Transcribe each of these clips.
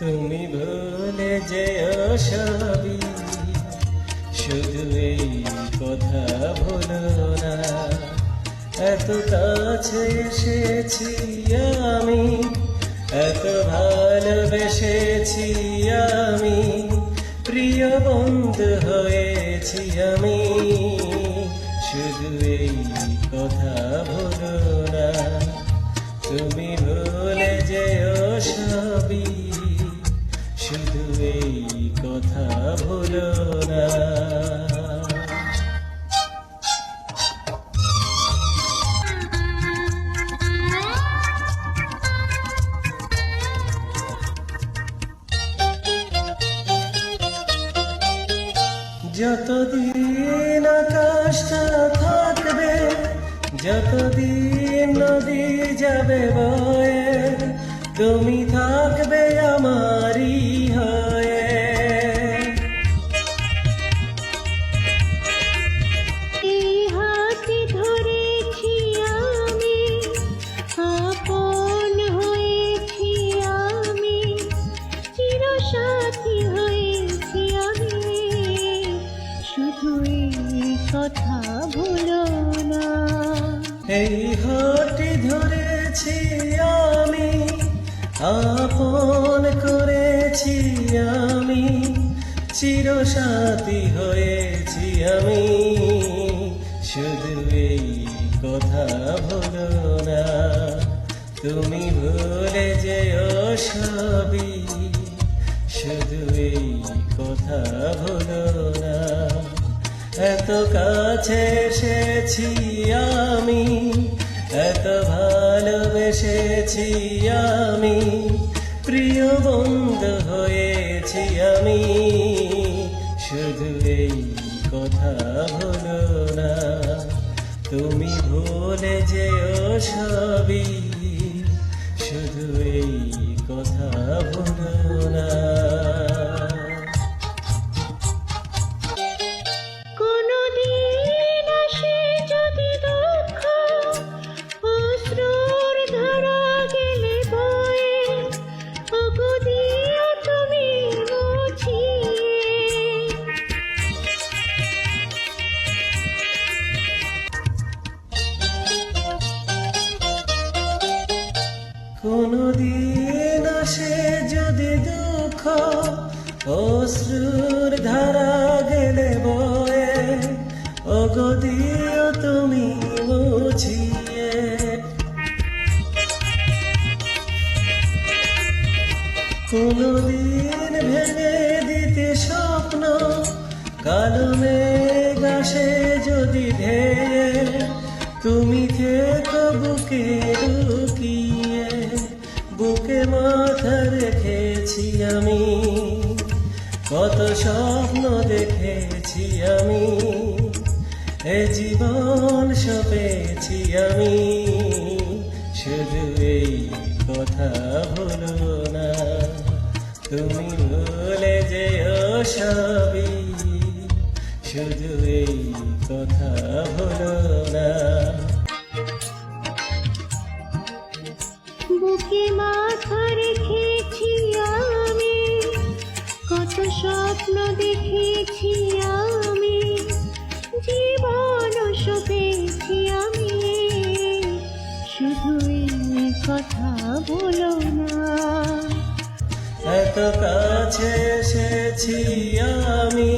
তুমি ভুলে যেও সবই শুধু এই কথা ভুলো না। এত কাছে এসেছি আমি, এত ভালোবেসেছি আমি, প্রিয় বন্ধু হয়েছি আমি। শুধু এই কথা ভুলো যতদিন আকাশটা থাকবে যতদিন নদী যাবে বয়ে তুমি এই হাটি ধরেছি আমি, আপন করেছি আমি, চিরসাথী হয়েছি আমি। শুধু এই কথা ভুলো না, তুমি ভুলে যেও সবই। শুধু এই কথা ভুলো না, এত কাছে এসেছি আমি ভালোবেসেছি আমি, প্রিয় বন্ধু হয়েছি আমি। শুধু এই কথা ভুলো না, তুমি ভুলে যেও সবই। শুধু এই কথা ভুলো না। কোনদিন আসে যদি দুঃখ, অশ্রুর ধারা গেলে বয়ে। অগদিও তুমি মুছিয়ে কোনদিন ভেঙে দিতে স্বপ্ন, কালো মেঘ আসে যদি ধেয়ে। তুমি থেকো বুকে মাথা রেখেছি আমি, কত স্বপ্ন দেখেছি আমি, এ জীবন সপেছি আমি। শুধু এই কথা ভুলো না, তুমি ভুলে যেও সবই। শুধু এই কথা ভুলো না। এত কাছে এসেছি আমি,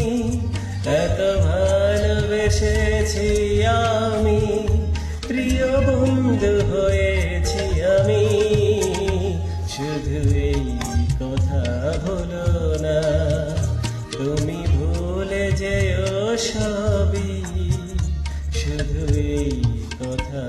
এত ভালোবেসেছি আমি, প্রিয় বন্ধু হয়েছি আমি। শুধু এই কথা হলো না, তুমি ভুলে যেও সবই। শুধু এই কথা